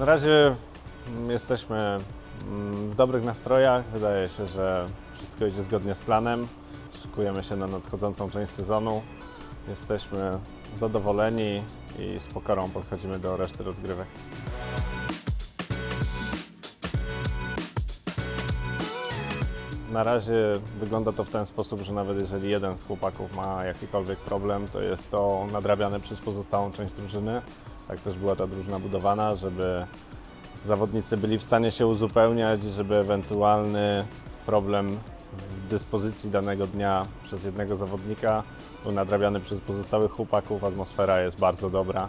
Na razie mm, jesteśmy mm, w dobrych nastrojach. Wydaje się, że wszystko idzie zgodnie z planem. Szykujemy się na nadchodzącą część sezonu. Jesteśmy zadowoleni i z pokorą podchodzimy do reszty rozgrywek. Na razie wygląda to w ten sposób, że nawet jeżeli jeden z chłopaków ma jakikolwiek problem, to jest to nadrabiane przez pozostałą część drużyny. Tak też była ta drużyna budowana, żeby zawodnicy byli w stanie się uzupełniać, żeby ewentualny problem w dyspozycji danego dnia przez jednego zawodnika był nadrabiany przez pozostałych chłopaków. Atmosfera jest bardzo dobra.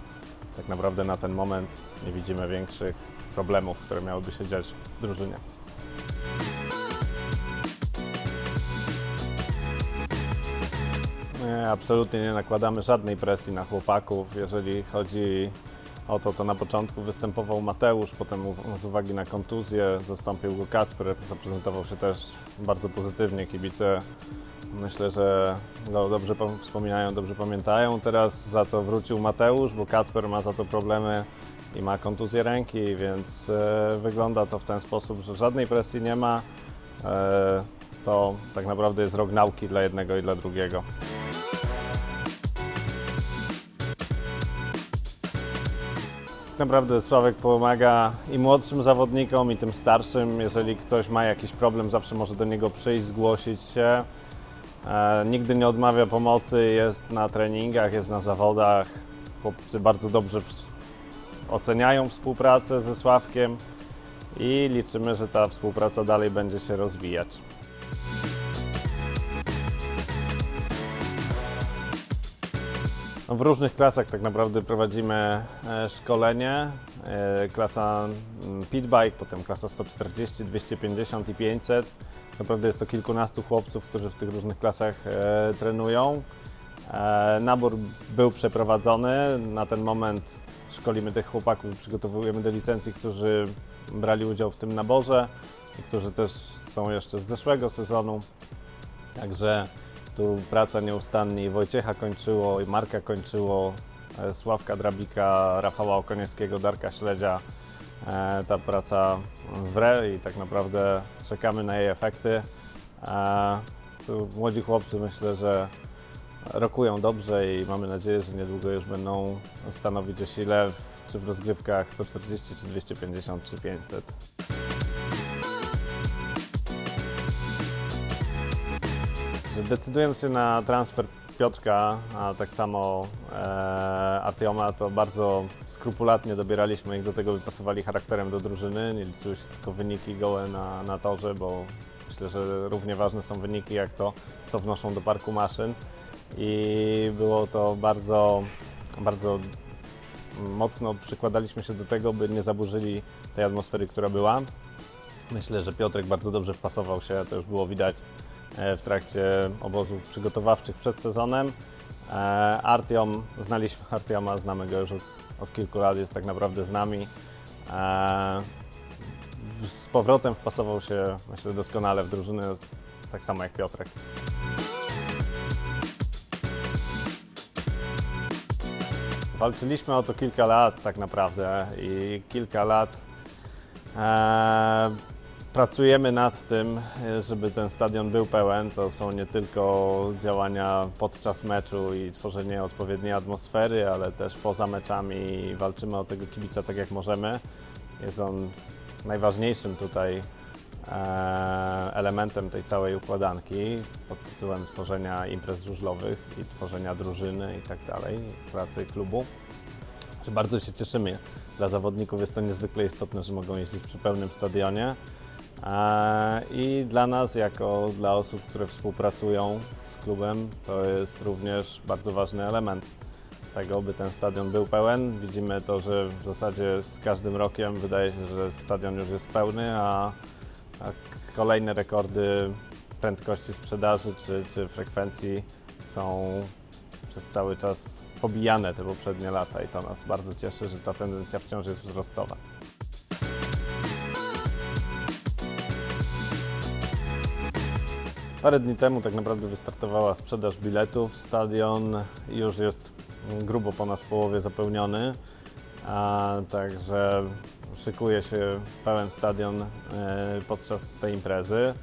Tak naprawdę na ten moment nie widzimy większych problemów, które miałyby się dziać w drużynie. Nie, absolutnie nie nakładamy żadnej presji na chłopaków. Jeżeli chodzi o to, na początku występował Mateusz, potem z uwagi na kontuzję zastąpił go Kasper. Zaprezentował się też bardzo pozytywnie. Kibice myślę, że go dobrze pom- wspominają, dobrze pamiętają. Teraz za to wrócił Mateusz, bo Kasper ma za to problemy i ma kontuzję ręki, więc e, wygląda to w ten sposób, że żadnej presji nie ma. E, to tak naprawdę jest rok nauki dla jednego i dla drugiego. Naprawdę Sławek pomaga i młodszym zawodnikom, i tym starszym. Jeżeli ktoś ma jakiś problem, zawsze może do niego przyjść, zgłosić się. E, nigdy nie odmawia pomocy, jest na treningach, jest na zawodach. Chłopcy bardzo dobrze w, oceniają współpracę ze Sławkiem i liczymy, że ta współpraca dalej będzie się rozwijać. No, W różnych klasach tak naprawdę prowadzimy e, szkolenie. E, Klasa mm, pitbike, potem klasa 140, 250 i 500. Naprawdę jest to kilkunastu chłopców, którzy w tych różnych klasach e, trenują. Nabór był przeprowadzony. Na ten moment szkolimy tych chłopaków, przygotowujemy do licencji, którzy brali udział w tym naborze i którzy też są jeszcze z zeszłego sezonu. Także tu praca nieustannie i Wojciecha kończyło, i Marka kończyło, e, Sławka Drabika, Rafała Okoniewskiego, Darka Śledzia. E, Ta praca wre i tak naprawdę czekamy na jej efekty. E, Tu młodzi chłopcy myślę, że rokują dobrze i mamy nadzieję, że niedługo już będą stanowić o sile czy w rozgrywkach 140, czy 250, czy 500. decydując się na transfer Piotrka, a tak samo e, to bardzo skrupulatnie dobieraliśmy ich do tego, by pasowali charakterem do drużyny. Nie liczyły się tylko wyniki gołe na, na torze, bo myślę, że równie ważne są wyniki jak to, co wnoszą do parku maszyn. I było to bardzo, bardzo mocno przykładaliśmy się do tego, by nie zaburzyli tej atmosfery, która była. Myślę, że Piotrek bardzo dobrze wpasował się, to już było widać w trakcie obozów przygotowawczych przed sezonem. E, Artiom, znaliśmy Artioma, znamy go już od, od kilku lat, jest tak naprawdę z nami. E, Z powrotem wpasował się, myślę, doskonale w drużynę, tak samo jak Piotrek. Walczyliśmy o to kilka lat tak naprawdę i kilka lat e, pracujemy nad tym, e, żeby ten stadion był pełen. To są nie tylko działania podczas meczu i tworzenie odpowiedniej atmosfery, ale też poza meczami walczymy o tego kibica tak jak możemy. Jest on najważniejszym tutaj e, elementem tej całej układanki pod tytułem tworzenia imprez żużlowych i tworzenia drużyny i tak dalej, pracy klubu. Bardzo się cieszymy. Dla zawodników jest to niezwykle istotne, że mogą jeździć przy pełnym stadionie. I dla nas, jako dla osób, które współpracują z klubem, to jest również bardzo ważny element tego, by ten stadion był pełen. Widzimy to, że w zasadzie z każdym rokiem wydaje się, że stadion już jest pełny, a, a kolejne rekordy prędkości sprzedaży czy, czy frekwencji są przez cały czas pobijane te poprzednie lata i to nas bardzo cieszy, że ta tendencja wciąż jest wzrostowa. Parę dni temu tak naprawdę wystartowała sprzedaż biletów. Stadion już jest grubo ponad połowie zapełniony, a także szykuje się pełen stadion e, podczas tej imprezy.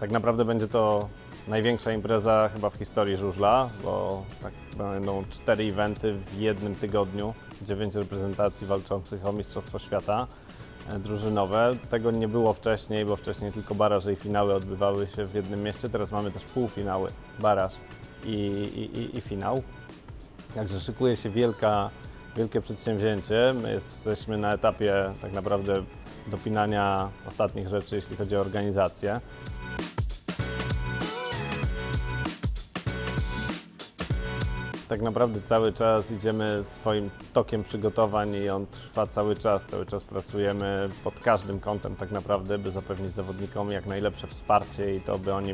Tak naprawdę będzie to największa impreza chyba w historii żużla, bo tak będą cztery eventy w jednym tygodniu, dziewięć reprezentacji walczących o Mistrzostwo Świata drużynowe. Tego nie było wcześniej, bo wcześniej tylko baraże i finały odbywały się w jednym mieście. Teraz mamy też półfinały, baraż i, i, i, i finał. Także szykuje się wielka, wielkie przedsięwzięcie. My jesteśmy na etapie tak naprawdę dopinania ostatnich rzeczy, jeśli chodzi o organizację. Tak naprawdę cały czas idziemy swoim tokiem przygotowań i on trwa cały czas. Cały czas pracujemy pod każdym kątem tak naprawdę, by zapewnić zawodnikom jak najlepsze wsparcie i to, by oni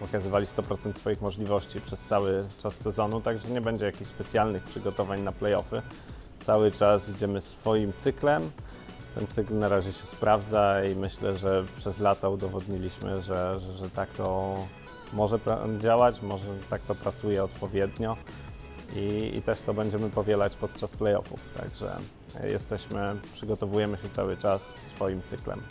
pokazywali 100% swoich możliwości przez cały czas sezonu, także nie będzie jakichś specjalnych przygotowań na playoffy. Cały czas idziemy swoim cyklem. Ten cykl na razie się sprawdza i myślę, że przez lata udowodniliśmy, że, że, że tak to może działać, może tak to pracuje odpowiednio i, i też to będziemy powielać podczas playoffów. Także jesteśmy, przygotowujemy się cały czas swoim cyklem. -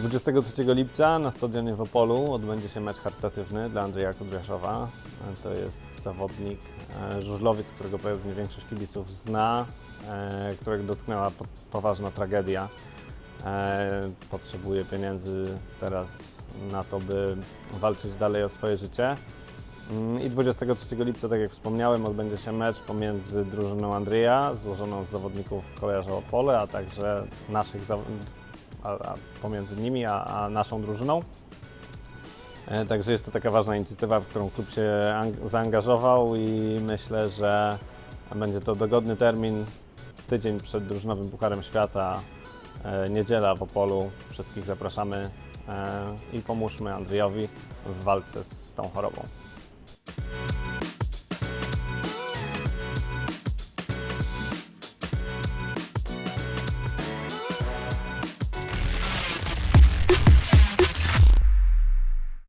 23 lipca na stadionie w Opolu odbędzie się mecz charytatywny dla Andrzeja Kudriaszowa. To jest zawodnik, e, żużlowiec, którego pewnie większość kibiców zna, e, którego dotknęła po- poważna tragedia. E, Potrzebuje pieniędzy teraz na to, by walczyć dalej o swoje życie. Mm, I 23 lipca, tak jak wspomniałem, odbędzie się mecz pomiędzy drużyną Andrzeja, złożoną z zawodników Kolejarza Opole, a także naszych a, a pomiędzy nimi a, a naszą drużyną. E, Także jest to taka ważna inicjatywa, w którą klub się ang- zaangażował i myślę, że będzie to dogodny termin, tydzień przed drużynowym Pucharem Świata, niedziela w Opolu. Wszystkich zapraszamy e, i pomóżmy Andrzejowi w walce z tą chorobą.